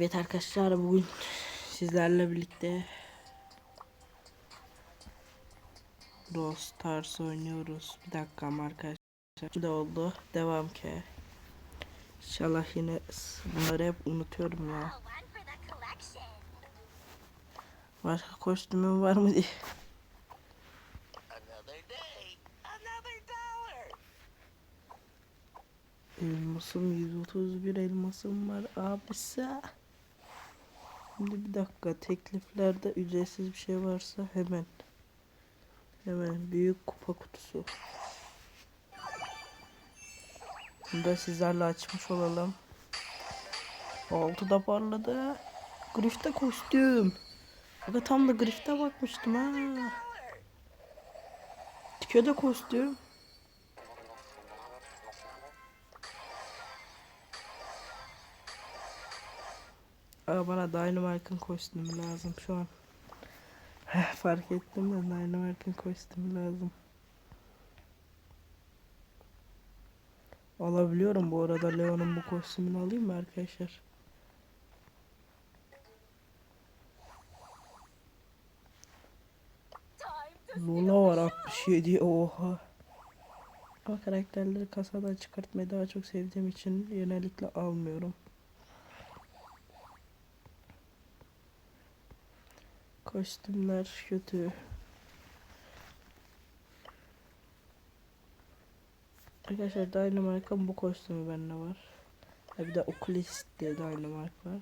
Evet arkadaşlar bugün sizlerle birlikte Brawl Stars oynuyoruz. Bir dakika arkadaşlar. Bu da oldu. Devam ki. İnşallah yine bunları hep unutuyorum ya. Başka kostümüm var mı diye. Elmasım 131 elmasım var abisi. Şimdi bir dakika tekliflerde ücretsiz bir şey varsa hemen. Hemen büyük kupa kutusu. Bunu da sizlerle açmış olalım. Altı da parladı. Grifte kostüm. Aga tam da grifte bakmıştım ha. Tike de kostüm. Aa, bana Dynamite'ın kostümü lazım şu an. Fark ettim de Dynamite'ın kostümü lazım. Alabiliyorum bu arada Leon'un bu kostümünü alayım mı arkadaşlar? Luna var 67 oha. Ama karakterleri kasadan çıkartmayı daha çok sevdiğim için genellikle almıyorum. Kostümler kötü. Arkadaşlar Dynamite'ın bu kostümü bende var. Ha bir de Oculus diye Dynamite var.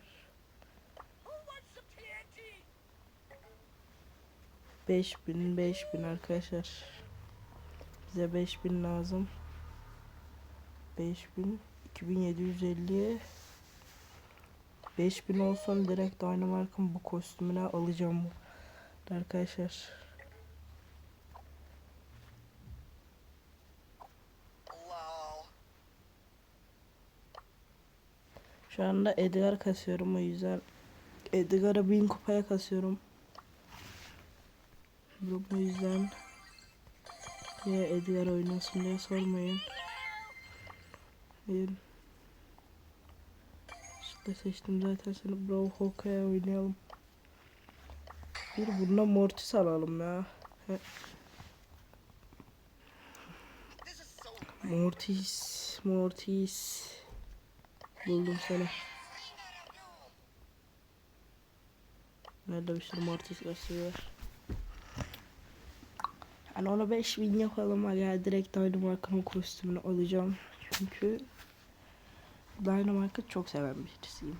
Who wants some TNT? 5000 5000 arkadaşlar. Bize 5000 lazım. 5000 2750 5000 olsun direkt Dynamite'ın bu kostümüne alacağım bu arkadaşlar. Şu anda Edgar kasıyorum o yüzden Edgar'ı 1000 kupaya kasıyorum. Bu yüzden niye Edgar oynasın diye sormayın. Bir işte seçtim zaten seni Brawl Hawkeye oynayalım. Bir bununla Mortis alalım ya. He, Mortis, Mortis. Buldum seni. Nerede bir sürü Mortis gösteriyor. Hani ona 5000 yapalım aga direkt Dynamite'ın kostümünü alacağım. Çünkü Dynamite'ı çok seven birisiyim.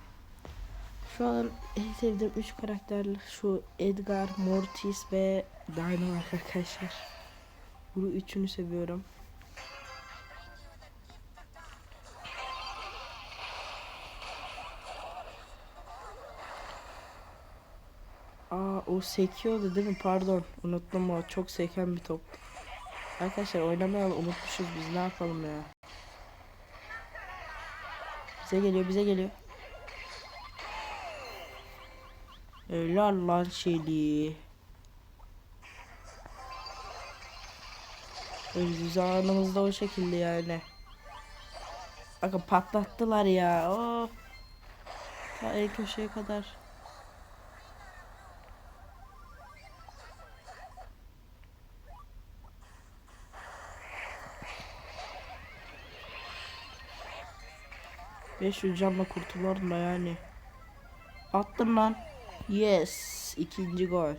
Şu an en sevdiğim 3 karakter şu Edgar, Mortis ve Dynamite arkadaşlar. Bu üçünü seviyorum. Aa o sekiyordu değil mi? Pardon. Unuttum o. Çok seken bir top. Arkadaşlar oynamayalım unutmuşuz biz. Ne yapalım ya? Bize geliyor, bize geliyor. Helal lan Şeli. Biz anımızda o şekilde yani. Bakın patlattılar ya. Oh. Ta en köşeye kadar. Beş yüz canla kurtulalım da yani. Attım lan. Yes. ikinci gol.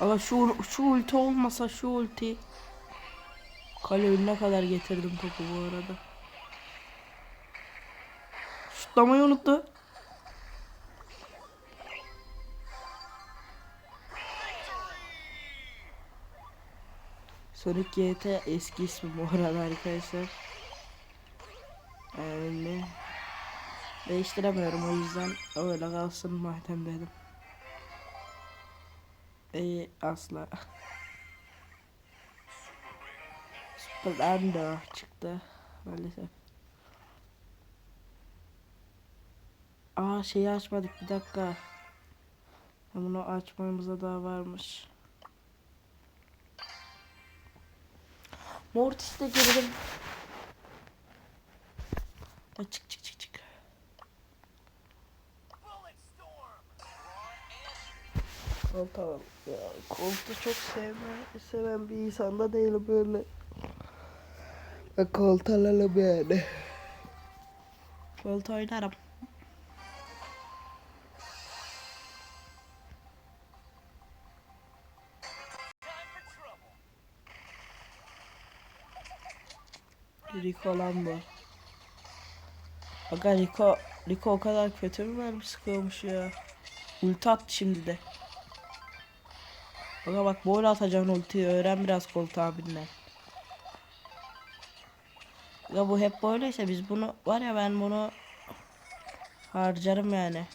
Ama şu, şu ulti olmasa şu ulti. Kale önüne kadar getirdim topu bu arada. Şutlamayı unuttu. Sonic GT eski ismi bu arada arkadaşlar. Öyle. Değiştiremiyorum o yüzden öyle kalsın madem dedim. Ee, asla. Super Ender çıktı maalesef. Aa şeyi açmadık bir dakika. Bunu açmamıza daha varmış. Mortis'te girdim. Ya çık çık çık çık. Bak ya koltuğu çok sevme, seven bir insan da değilim böyle. Alalım yani. Koltuğu oynarım. Rico lan bu. Aga Rico, Rico o kadar kötü mü mermi sıkıyormuş ya. Ulti attı şimdi de. Aga bak böyle atacaksın ultiyi öğren biraz Colt abinden. Ya bu hep böyleyse biz bunu var ya ben bunu harcarım yani.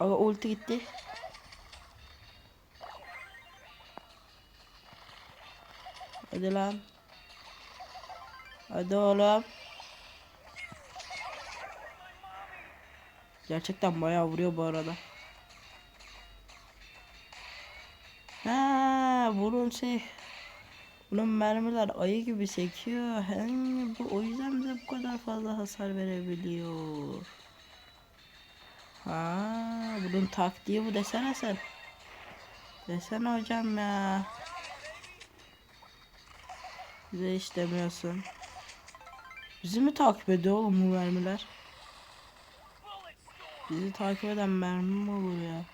Aga ulti gitti. Hadi lan. Hadi oğlum. Gerçekten bayağı vuruyor bu arada. Ha, bunun şey bunun mermiler ayı gibi sekiyor. Hem bu o yüzden bize bu kadar fazla hasar verebiliyor. Ha, bunun taktiği bu desene sen. Desene hocam ya. Bize hiç demiyorsun. Bizi mi takip ediyor oğlum bu mermiler? Bizi takip eden mermi mi olur ya?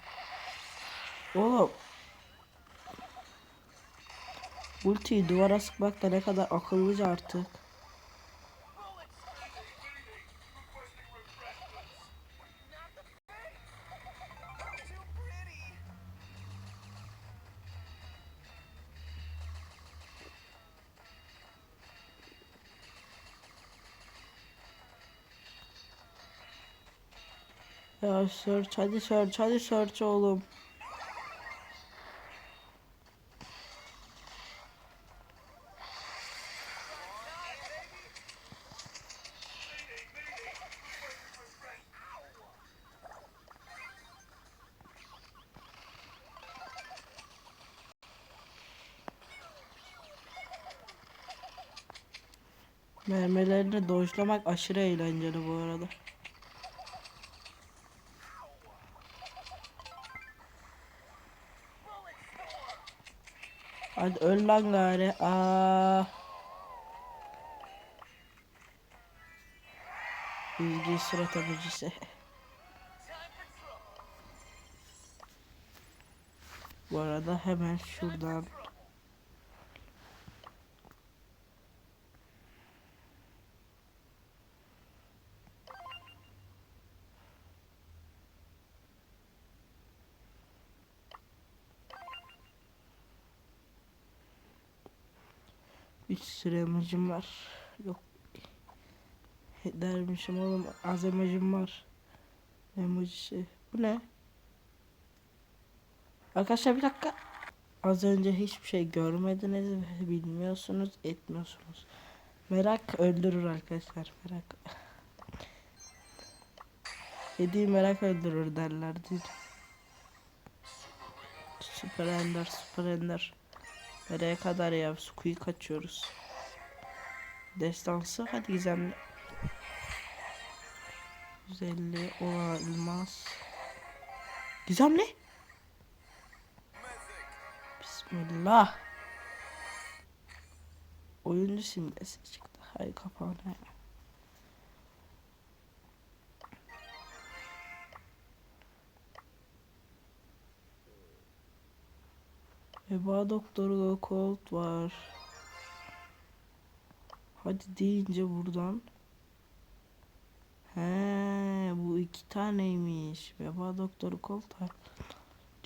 Oğlum. Ultiyi duvara sıkmak da ne kadar akıllıca artık. Ya search hadi search hadi search oğlum. Mermilerini dojlamak aşırı eğlenceli bu arada. Hadi öl lan gari. Aa. Bilgi surat abicisi. Bu arada hemen şuradan. Bir sürü emojim var. Yok. Dermişim oğlum az emojim var. Emojisi. Bu ne? Arkadaşlar bir dakika. Az önce hiçbir şey görmediniz bilmiyorsunuz, etmiyorsunuz. Merak öldürür arkadaşlar, merak. Yediği merak öldürür derlerdi. Süper Ender, Süper Ender. Nereye kadar ya? Sukuyu kaçıyoruz. Destansı hadi gizemli. 150 ola elmas. Gizemli. Bismillah. Oyuncu simgesi çıktı. Hay kapağına. Veba doktoru Colt var. Hadi deyince buradan. He, bu iki taneymiş. Veba doktoru Colt var.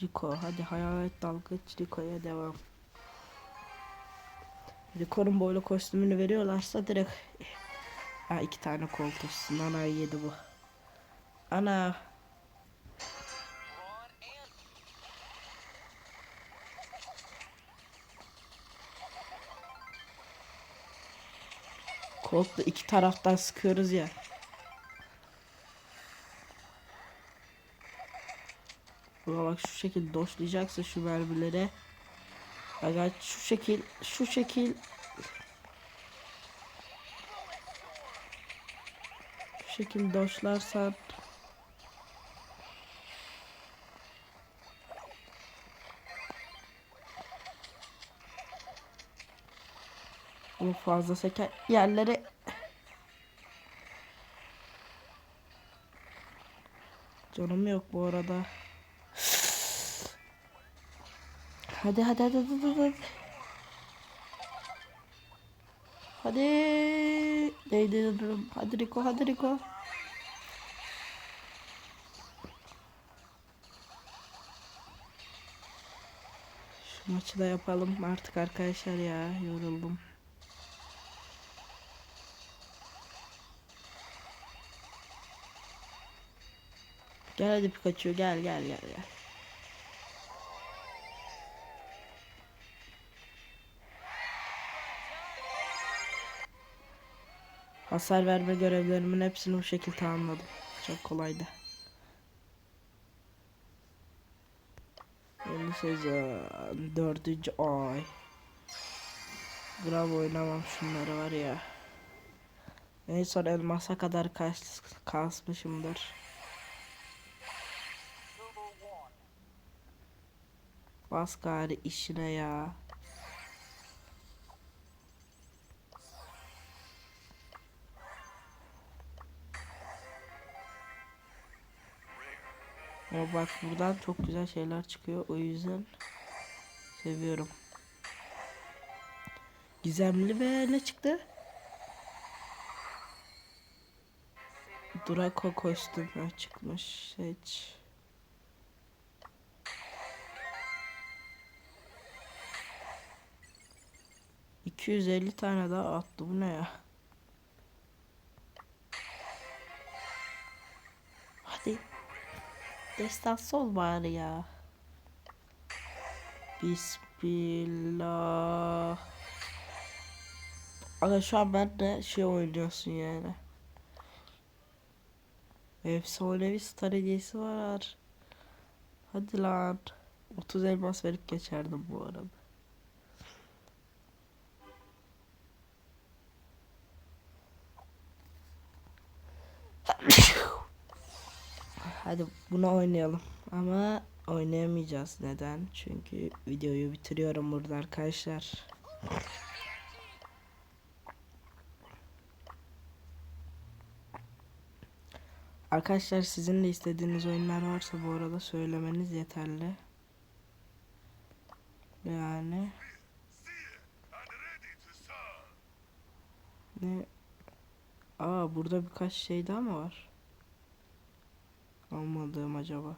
Rico hadi hayalet dalgıç Rico'ya devam. Rico'nun böyle kostümünü veriyorlarsa direkt ha iki tane Colt olsun. Ana yedi bu. Ana Colt'la iki taraftan sıkıyoruz ya. Buna bak şu şekil doşlayacaksın şu mermileri. Aga şu şekil şu şekil şu şekil doşlarsan Bu fazla seker yerlere Canım yok bu arada. Hadi hadi hadi hadi hadi. hadi. Durum? Hadi Rico hadi Rico. Şu maçı da yapalım artık arkadaşlar ya yoruldum. Gel hadi Pikachu gel gel gel gel. Hasar verme görevlerimin hepsini bu şekilde tamamladım. Çok kolaydı. Yeni sezon dördüncü ay. Bravo oynamam şunları var ya. En son elmasa kadar kas, kasmışımdır. Bas gari işine ya. Ama bak buradan çok güzel şeyler çıkıyor. O yüzden seviyorum. Gizemli ve ne çıktı? Draco kostümü çıkmış. Seç. ...250 tane daha attı. Bu ne ya? Hadi. Destansı ol bari ya. Bismillah. Aga şu an ben de şey oynuyorsun yani. Efsanevi star hediyesi var. Hadi lan. 30 elmas verip geçerdim bu arada. Hadi bunu oynayalım. Ama oynayamayacağız. Neden? Çünkü videoyu bitiriyorum burada arkadaşlar. Arkadaşlar sizin de istediğiniz oyunlar varsa bu arada söylemeniz yeterli. Yani ne? Aa burada birkaç şey daha mı var? Almadığım acaba.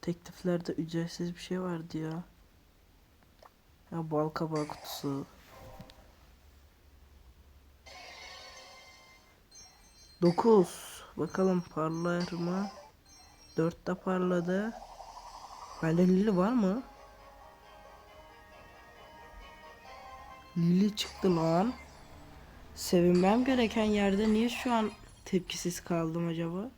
Tekliflerde ücretsiz bir şey vardı ya. Ya bal kabağı kutusu. 9. Bakalım parlar mı? 4 de parladı. Bende Lili var mı? Lili çıktı lan. Sevinmem gereken yerde niye şu an tepkisiz kaldım acaba?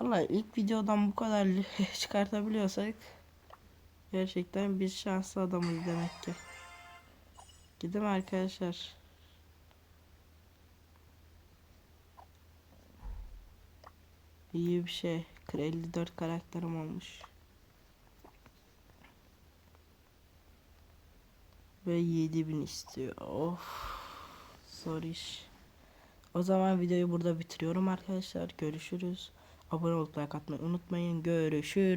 Vallahi ilk videodan bu kadar li- çıkartabiliyorsak gerçekten biz şanslı adamız demek ki. Gidelim arkadaşlar. İyi bir şey. 54 karakterim olmuş. Ve 7000 istiyor. Of. Zor iş. O zaman videoyu burada bitiriyorum arkadaşlar. Görüşürüz. Abone olup like atmayı unutmayın. Görüşürüz.